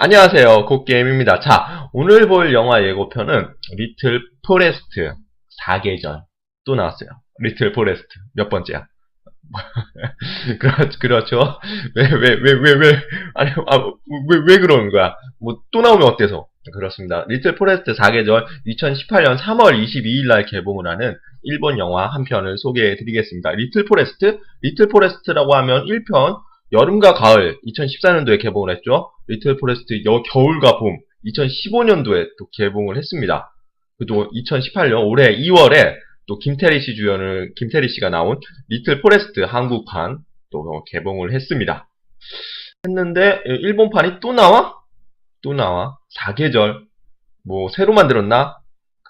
안녕하세요. 굿게임입니다. 자, 오늘 볼 영화 예고편은 리틀 포레스트 4계절 또 나왔어요. 리틀 포레스트 몇 번째야? 그렇, 그렇죠. 왜, 왜, 왜, 왜, 왜, 아니, 아, 왜, 왜 그러는 거야? 뭐, 또 나오면 어때서? 그렇습니다. 리틀 포레스트 4계절 2018년 3월 22일 날 개봉을 하는 일본 영화 한 편을 소개해 드리겠습니다. 리틀 포레스트? 리틀 포레스트라고 하면 1편 여름과 가을 2014년도에 개봉을 했죠. 리틀 포레스트 여, 겨울과 봄 2015년도에 또 개봉을 했습니다. 그리고 2018년 올해 2월에 또 김태리 씨 주연을 김태리 씨가 나온 리틀 포레스트 한국판 또 개봉을 했습니다. 했는데 일본판이 또 나와? 또 나와. 4계절 뭐 새로 만들었나?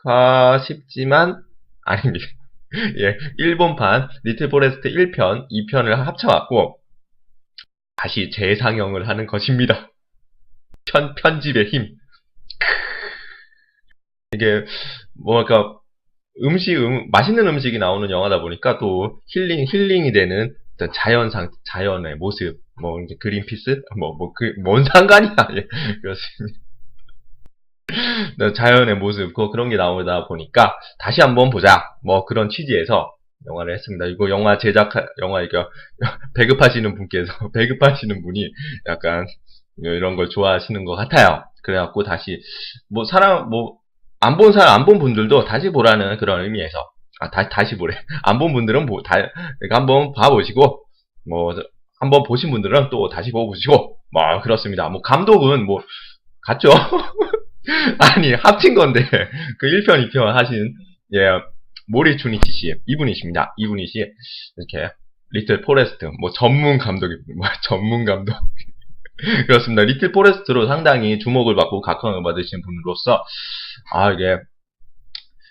가 싶지만 아닙니다. 예, 일본판 리틀 포레스트 1편, 2편을 합쳐갖고 다시 재상영을 하는 것입니다. 편, 편집의 힘. 이게, 뭐랄까, 음식, 음, 맛있는 음식이 나오는 영화다 보니까 또 힐링, 힐링이 되는 어떤 자연 상, 자연의 모습, 뭐, 이제 그린피스? 뭐, 뭐, 그, 뭔 상관이야. 예, 그렇습니다. 네, 자연의 모습, 그 그런 게 나오다 보니까 다시 한번 보자. 뭐 그런 취지에서 영화를 했습니다. 이거 영화 제작, 영화 이거 배급하시는 분께서 배급하시는 분이 약간 이런 걸 좋아하시는 것 같아요. 그래갖고 다시 뭐 사람 뭐 안 본 사람 안 본 분들도 다시 보라는 그런 의미에서 아 다시 다시 보래. 안 본 분들은 뭐다 그러니까 한번 봐보시고 뭐 한번 보신 분들은 또 다시 보시고 뭐 그렇습니다. 뭐 감독은 뭐 같죠. 아니 합친 건데 그 1편 2편 하신 예 모리 주니치 씨 이분이십니다. 이분이 시 이렇게 리틀 포레스트 뭐 전문 감독이 뭐 전문 감독 그렇습니다. 리틀 포레스트로 상당히 주목을 받고 각광을 받으신 분으로서 아 이게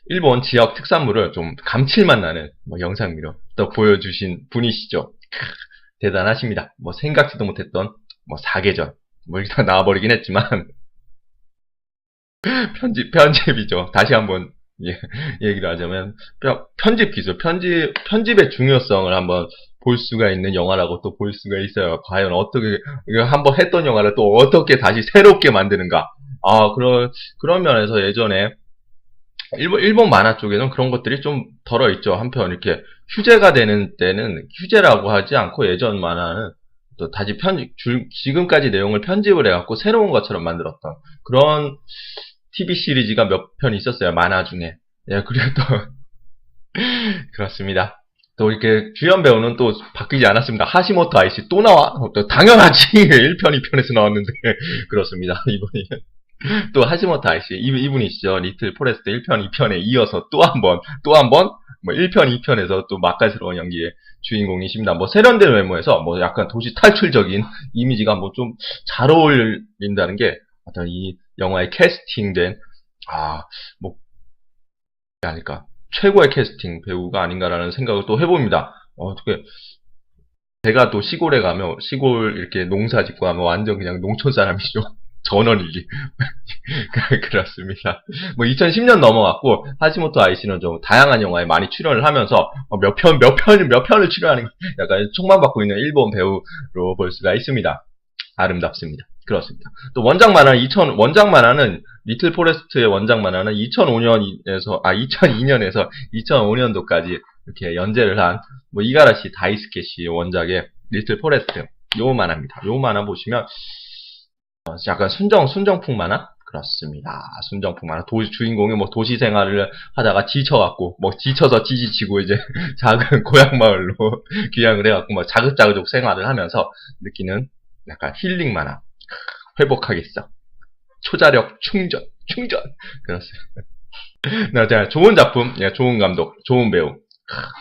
일본 지역 특산물을 좀 감칠맛 나는 뭐 영상미로 또 보여주신 분이시죠. 대단하십니다. 뭐 생각지도 못했던 뭐 사계절 뭐 이렇게 다 나와버리긴 했지만 편집 편집이죠. 다시 한번 예, 얘기를 하자면 편집 기술, 편집 편집의 중요성을 한번 볼 수가 있는 영화라고 또 볼 수가 있어요. 과연 어떻게 한번 했던 영화를 또 어떻게 다시 새롭게 만드는가? 아 그런 그런 면에서 예전에 일본 일본 만화 쪽에는 그런 것들이 좀 덜어 있죠. 한편 이렇게 휴재가 되는 때는 휴재라고 하지 않고 예전 만화는 또 다시 편집 줄, 지금까지 내용을 편집을 해갖고 새로운 것처럼 만들었던 그런 TV 시리즈가 몇 편 있었어요. 만화 중에. 예, 그리고 또, 그렇습니다. 또 이렇게 주연 배우는 또 바뀌지 않았습니다. 하시모토 아이씨 또 나와? 또 당연하지. 1편, 2편에서 나왔는데. 그렇습니다. 이분이. 또 하시모토 아이씨. 이 분이시죠. 리틀 포레스트 1편, 2편에 이어서 또 한 번, 또 한 번, 뭐 1편, 2편에서 또 맛깔스러운 연기의 주인공이십니다. 뭐 세련된 외모에서 뭐 약간 도시 탈출적인 이미지가 뭐 좀 잘 어울린다는 게 어떤 이 영화에 캐스팅된 아뭐 아닐까 최고의 캐스팅 배우가 아닌가라는 생각을 또 해봅니다. 어, 어떻게 제가 또 시골에 가면 시골 이렇게 농사 짓고 하면 완전 그냥 농촌 사람이죠. 전원일기 그렇습니다. 뭐 2010년 넘어갔고 하시모토 아이씨는 좀 다양한 영화에 많이 출연을 하면서 몇 편 몇 편 몇 편을 출연하는 약간 촉망받고 있는 일본 배우로 볼 수가 있습니다. 아름답습니다. 그렇습니다. 또 원작 만화 2000 원작 만화는 리틀 포레스트의 원작 만화는 2005년에서 아 2002년에서 2005년도까지 이렇게 연재를 한 뭐 이가라시 다이스케 씨 원작의 리틀 포레스트 요 만화입니다. 요 만화 보시면 약간 순정 순정풍 만화 그렇습니다. 순정풍 만화 도 주인공이 뭐 도시 생활을 하다가 지쳐갖고 뭐 지쳐서 지지치고 이제 작은 고향 마을로 귀향을 해갖고 뭐 자급자족 생활을 하면서 느끼는 약간 힐링 만화 회복하겠어. 초자력 충전, 충전. 그렇습니다. 네, 자, 좋은 작품, 예, 좋은 감독, 좋은 배우.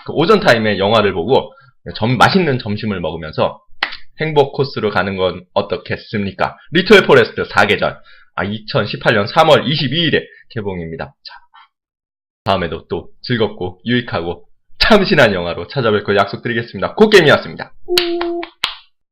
그 오전 타임에 영화를 보고 점, 맛있는 점심을 먹으면서 행복 코스로 가는 건 어떻겠습니까? 리틀 포레스트 4계절. 아, 2018년 3월 22일에 개봉입니다. 자, 다음에도 또 즐겁고 유익하고 참신한 영화로 찾아뵐 거 약속드리겠습니다. 고게임이었습니다.